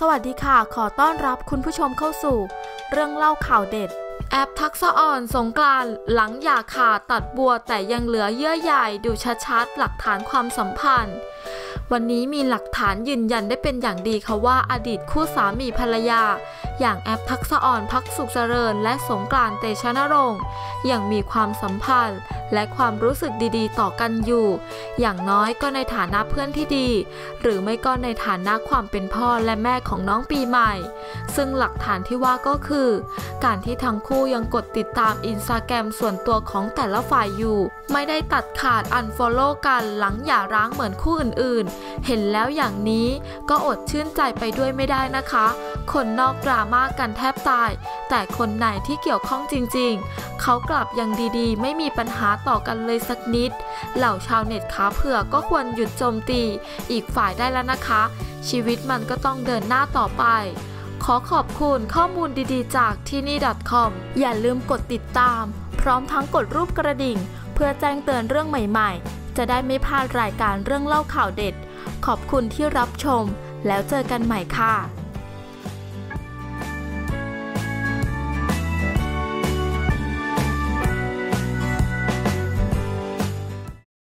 สวัสดีค่ะ ขอต้อนรับคุณผู้ชมเข้าสู่ เรื่องเล่าข่าวเด็ด แอปทักษะอ่อนสงกรานต์หลังอย่าขาดตัดบัวแต่ยังเหลือเยื่อใหญ่ดูชัดๆหลักฐานความสัมพันธ์ วันนี้มีหลักฐานยืนยันได้เป็นอย่างดีค่ะว่าอดีตคู่สามีภรรยาอย่างแอปทักษะอ่อนพักสุขเจริญ และสงกรานต์เตชะนรงค์ยังมีความสัมพันธ์ และความรู้สึกดีๆ ต่อกันอยู่ อย่างน้อยก็ในฐานะเพื่อนที่ดี หรือไม่ก็ในฐานะความเป็นพ่อและแม่ของน้องปีใหม่ ซึ่งหลักฐานที่ว่าก็คือ การที่ทั้งคู่ยังกดติดตามอินสตาแกรมส่วนตัวของแต่ละฝ่ายอยู่ ไม่ได้ตัดขาดอันฟอลโล่กันหลังหย่าร้างเหมือนคู่อื่นๆ เห็นแล้วอย่างนี้ก็อดชื่นใจไปด้วยไม่ได้นะคะ คนนอกดราม่ากันแทบตาย แต่คนไหนที่เกี่ยวข้องจริงๆ เขากลับยังดีๆ ไม่มีปัญหาต่อกันเลยสักนิด เหล่าชาวเน็ตขาเผือกก็ควรหยุดโจมตี อีกฝ่ายได้แล้วนะคะ ชีวิตมันก็ต้องเดินหน้าต่อไปขอขอบคุณข้อมูลดีๆ จากที่นี่ .com อย่าลืมกดติดตาม พร้อมทั้งกดรูปกระดิ่ง เพื่อแจ้งเตือนเรื่องใหม่ๆ จะได้ไม่พลาดรายการเรื่องเล่าข่าวเด็ด ขอบคุณที่รับชม แล้วเจอกันใหม่ค่ะ